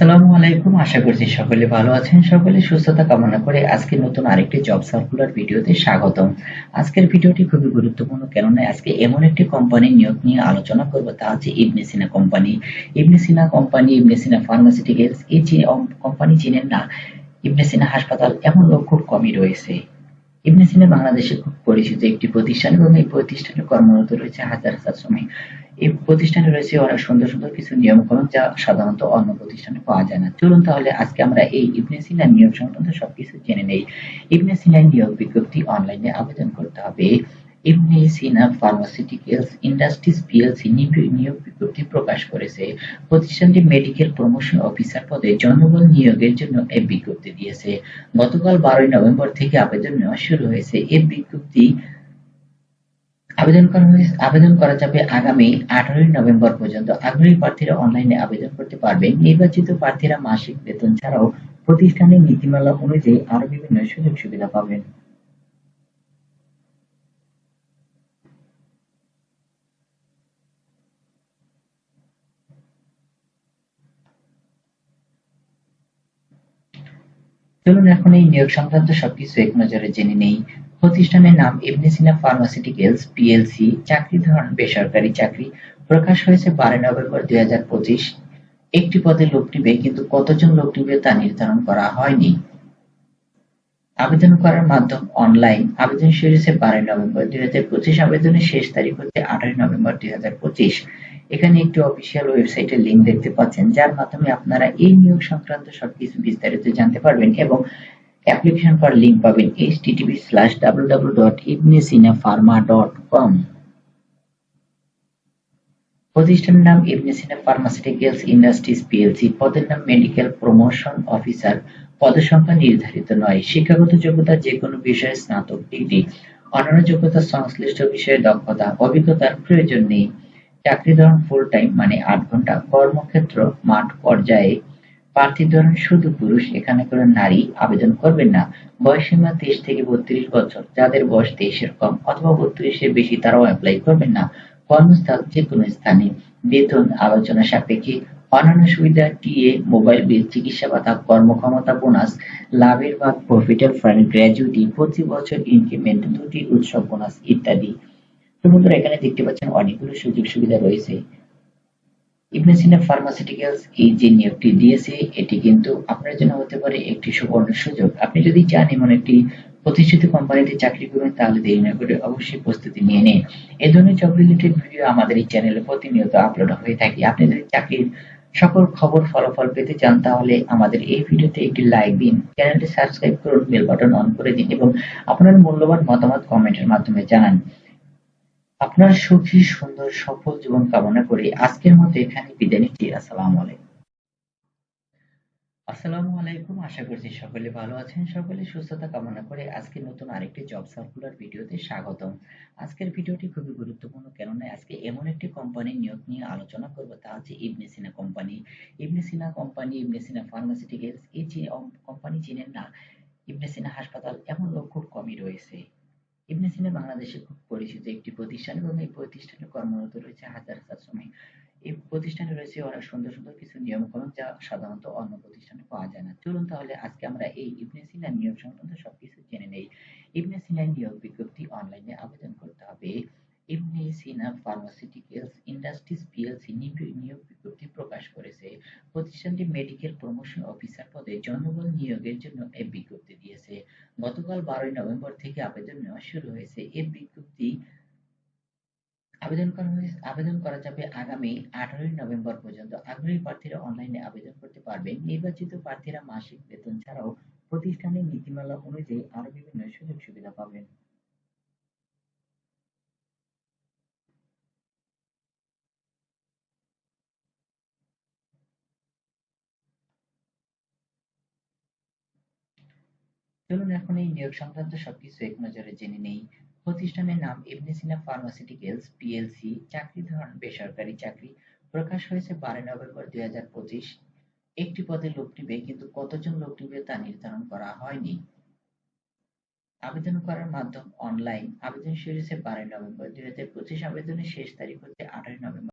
আসসালামু আলাইকুম, আশা করছি সকলে ভালো আছেন। সকলে সুস্থতা কামনা করে আজকে নতুন আরেকটি জব সার্কুলার ভিডিওতে স্বাগতম। আজকের ভিডিওটি খুবই গুরুত্বপূর্ণ, কেননা আজকে এমন একটি কোম্পানির নিয়োগ নিয়ে আলোচনা করব, তা হচ্ছে Ibne Sina company Ibne Sina company Ibne Sina pharmaceuticals এই যে কোম্পানি চিনেন না, ইবনে সিনা হাসপাতাল এমন লোক খুব কমই রয়েছে। ইবনে সিনা বাংলাদেশে খুব পরিচিত একটি প্রতিষ্ঠান এবং এই প্রতিষ্ঠানে কর্মরত রয়েছে হাজার হাজার শ্রমিক। এই প্রতিষ্ঠানে রয়েছে অনেক সুন্দর সুন্দর কিছু নিয়মকানুন যা সাধারণত অন্য প্রতিষ্ঠানে পাওয়া যায় না। চলুন তাহলে আজকে আমরা এই ইবনে সিনা নিয়োগ সংক্রান্ত সবকিছু জেনে নেই। ইবনে সিনার নিয়োগ বিজ্ঞপ্তি অনলাইনে আবেদন করতে হবে। Ibne Sina pharmaceuticals industries PLC নিয়োগ বিজ্ঞপ্তি প্রকাশ করেছে। প্রতিষ্ঠানটি মেডিকেল প্রমোশন অফিসার পদে জনবল নিয়োগের জন্য এই বিজ্ঞপ্তি দিয়েছে। গতকাল বারোই নভেম্বর থেকে আবেদন নেওয়া শুরু হয়েছে। এই বিজ্ঞপ্তি আবেদন করা হয়েছে আবেদন করা যাবে আগামী আঠারোই নভেম্বর পর্যন্ত। আগ্রহী প্রার্থীরা অনলাইনে আবেদন করতে পারবেন। নির্বাচিত প্রার্থীরা মাসিক বেতন ছাড়াও প্রতিষ্ঠানের নীতিমালা অনুযায়ী আরও বিভিন্ন সুযোগ সুবিধা পাবেন। চলুন এখন এই নিয়োগ সংক্রান্ত সবকিছু এক নজরে জেনে নেই। প্রতিষ্ঠানের নাম ইবনে সিনা ফার্মাসিউটিক্যালস পিএলসি, চাকরি ধরন বেসরকারি চাকরি প্রকাশ হয়েছে বারোই নভেম্বর দুই হাজার পঁচিশ। একটি পদে লোক নিবে কিন্তু কতজন লোক নিবে তা নির্ধারণ করা হয়নি। আবেদন করার মাধ্যম অনলাইন। আবেদন শুরু হয়েছে বারোই নভেম্বর দুই হাজার পঁচিশ। আবেদনের শেষ তারিখ হচ্ছে আঠারোই নভেম্বর দুই হাজার পঁচিশ। এখানে একটি অফিসিয়াল ওয়েবসাইটের লিঙ্ক দেখতে পাচ্ছেন, যার মাধ্যমে আপনারা এই নিয়োগ সংক্রান্ত সবকিছু বিস্তারিত জানতে পারবেন এবং অ্যাপ্লিকেশন ফর লিঙ্ক পাবেন http স্ল্যাশ www.ibnesinapharma.com প্রতিষ্ঠানের নাম Ibne Sina pharmaceuticals industries PLC পদের নাম মেডিকেল প্রমোশন অফিসার পদসংখ্যা নির্ধারিত নয়। শিক্ষাগত যোগ্যতা যে কোনো বিষয়ে স্নাতক ডিগ্রি। অন্যান্য যোগ্যতা সংশ্লিষ্ট বিষয়ে দক্ষতা, অভিজ্ঞতার প্রয়োজন নেই। চাকরি ধরন ফুল টাইম মানে আট ঘণ্টা। কর্মক্ষেত্র মাঠ পর্যায়ে প্রার্থী ধরন শুধু পুরুষ, এখানে কোনো নারী আবেদন করবেন না। বয়সীমা তেইশ থেকে বত্রিশ বছর। যাদের বয়স তেইশের কম অথবা বত্রিশের বেশি, তারাও অ্যাপ্লাই করবেন না। কর্মস্থল যে কোনো স্থানে। বেতন আলোচনা সাপেক্ষে। অন্যান্য সুবিধা, টিএ, মোবাইল বিল, চিকিৎসা ভাতা, কর্মক্ষমতা, বোনাস, লাভের ভাগ প্রফিটের ফান্ড গ্র্যাজুইটি প্রতি বছর ইনক্রিমেন্ট দুটি উৎসব বোনাস ইত্যাদি। তো বন্ধুরা, এখানে দেখতে পাচ্ছেন অনেকগুলো সুযোগ সুবিধা রয়েছে। ইবনে সিনা ফার্মাসিউটিক্যালস এই যে নিয়োগটি দিয়েছে, এটি কিন্তু আপনার জন্য হতে পারে একটি সুবর্ণ সুযোগ। আপনি যদি চান এমন একটি প্রতিষ্ঠিত কোম্পানিতে চাকরি করবেন, তাহলে দেরি না করে অবশ্যই প্রস্তুতি নিয়ে নিন। এ ধরনের জব রিলেটেড ভিডিও আমাদের এই চ্যানেলে প্রতিনিয়ত আপলোড হয়ে থাকে। আপনি যদি চাকরির সকল খবর, ফলাফল পেতে চান, তাহলে আমাদের এই ভিডিওতে একটি লাইক দিন। চ্যানেলটি সাবস্ক্রাইব করুন বেল বাটন অন করে দিন এবং আপনার মূল্যবান মতামত কমেন্টের মাধ্যমে জানান। আপনার সুখী, সুন্দর, সফল জীবন কামনা করে। আজকের মতো এখানে বিদায় নিচ্ছি। আসসালামু আলাইকুম। আসসালামু আলাইকুম। আশা করছি সকলে ভালো আছেন। সকলে সুস্থতা কামনা করে আজকে নতুন আরেকটি জব সার্কুলার ভিডিওতে স্বাগতম। আজকের ভিডিওটি খুবই গুরুত্বপূর্ণ, কেননা আজকে এমন একটি কোম্পানির নিয়োগ নিয়ে আলোচনা করব। তা হচ্ছে Ibne Sina company. Ibne Sina company, Ibne Sina pharmaceuticals, এই যে কোম্পানি চিনেন না, ইবনে সিনা হাসপাতাল, এমন লোক খুব কমই রয়েছে। ইবনে সিনা বাংলাদেশে খুব পরিচিত একটি প্রতিষ্ঠান এবং এই প্রতিষ্ঠানে কর্মরত রয়েছে হাজার হাজার শ্রমিক। এই প্রতিষ্ঠানে রয়েছে অনেক সুন্দর সুন্দর কিছু নিয়ম কানুন যা সাধারণত অন্য প্রতিষ্ঠানে পাওয়া যায় না। চলুন তাহলে আজকে আমরা এই ইবনে সিনার নিয়ম সংক্রান্ত সবকিছু জেনে নেই। ইবনে সিনার নিয়োগ বিজ্ঞপ্তি অনলাইনে আবেদন করতে হবে। Ibne Sina pharmaceuticals industries PLC নিয়োগ বিজ্ঞপ্তি প্রকাশ করেছে। প্রতিষ্ঠানটি মেডিকেল প্রমোশন অফিসার পদে জনবল নিয়োগের জন্য এই বিজ্ঞপ্তি দিয়েছে। গতকাল বারোই নভেম্বর থেকে আবেদন নেওয়া শুরু হয়েছে। এই বিজ্ঞপ্তি আবেদন করা আবেদন করা যাবে আগামী আঠারোই নভেম্বর পর্যন্ত। আগ্রহী প্রার্থীরা অনলাইনে আবেদন করতে পারবেন। নির্বাচিত প্রার্থীরা মাসিক বেতন ছাড়াও প্রতিষ্ঠানের নীতিমালা অনুযায়ী আরও বিভিন্ন সুযোগ সুবিধা পাবেন। চলুন এখন এই নিয়োগ সংক্রান্ত সবকিছু এক নজরে জেনে নেই। প্রতিষ্ঠানের নাম ইবনে সিনা ফার্মাসিউটিক্যালস পিএলসি, চাকরি ধরন বেসরকারি চাকরি, প্রকাশ হয়েছে বারোই নভেম্বর দুই হাজার পঁচিশ। একটি পদে লোক নিবে কিন্তু কতজন লোক নিবে তা নির্ধারণ করা হয়নি। আবেদন করার মাধ্যম অনলাইন। আবেদন শুরু হয়েছে বারোই নভেম্বর। দুই হাজার পঁচিশ আবেদনের শেষ তারিখ হচ্ছে আঠারোই নভেম্বর।